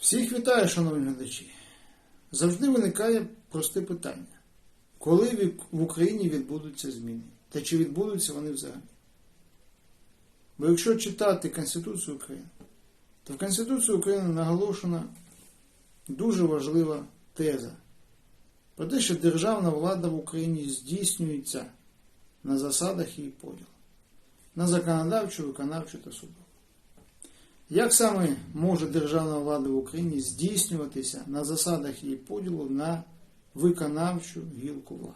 Всіх вітаю, шановні глядачі. Завжди виникає просте питання. Коли в Україні відбудуться зміни? Та чи відбудуться вони взагалі? Бо якщо читати Конституцію України, то в Конституції України наголошена дуже важлива теза про те, що державна влада в Україні здійснюється на засадах її поділу, на законодавчу, виконавчу та судову. Як саме може державна влада в Україні здійснюватися на засадах її поділу на виконавчу гілку влади?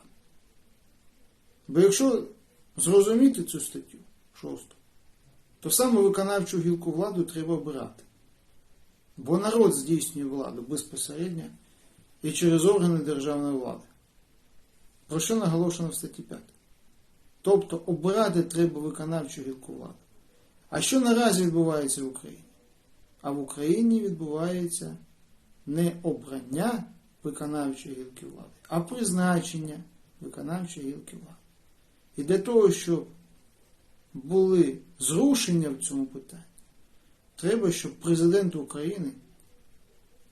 Бо якщо зрозуміти цю статтю шосту, то саме виконавчу гілку влади треба обирати. Бо народ здійснює владу безпосередньо і через органи державної влади. Про що наголошено в статті 5? Тобто обирати треба виконавчу гілку влади. А що наразі відбувається в Україні? А в Україні відбувається не обрання виконавчої гілки влади, а призначення виконавчої гілки влади. І для того, щоб були зрушення в цьому питанні, треба, щоб президент України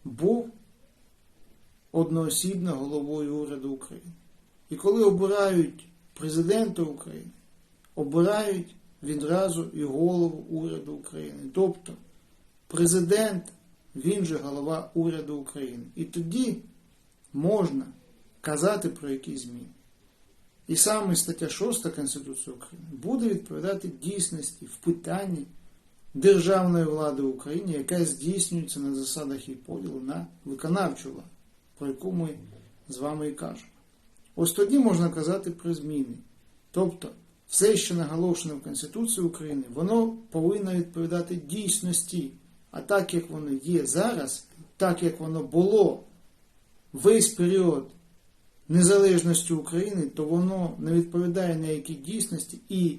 був одноосібно головою уряду України. І коли обирають президента України, обирають відразу і голову уряду України. Тобто президент, він же голова уряду України. І тоді можна казати про якісь зміни. І саме стаття 6 Конституції України буде відповідати дійсності в питанні державної влади в Україні, яка здійснюється на засадах її поділу на виконавчу владу, про яку ми з вами і кажемо. Ось тоді можна казати про зміни. Тобто, все, що наголошено в Конституції України, воно повинно відповідати дійсності. А так як воно є зараз, так як воно було весь період незалежності України, то воно не відповідає ніякій дійсності і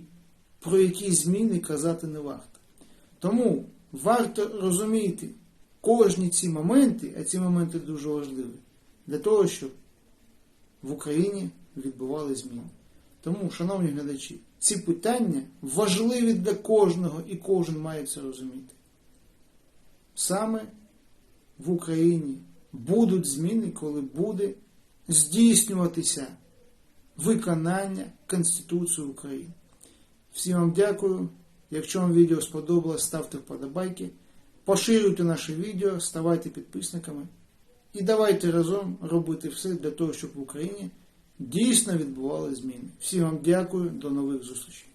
про які зміни казати не варто. Тому варто розуміти кожні ці моменти, а ці моменти дуже важливі, для того, щоб в Україні відбували зміни. Тому, шановні глядачі, ці питання важливі для кожного і кожен має це розуміти. Саме в Україні будуть зміни, коли буде здійснюватися виконання Конституції України. Всім вам дякую. Якщо вам відео сподобалось, ставте вподобайки, поширюйте наше відео, ставайте підписниками. І давайте разом робити все для того, щоб в Україні дійсно відбували зміни. Всім вам дякую, до нових зустрічей.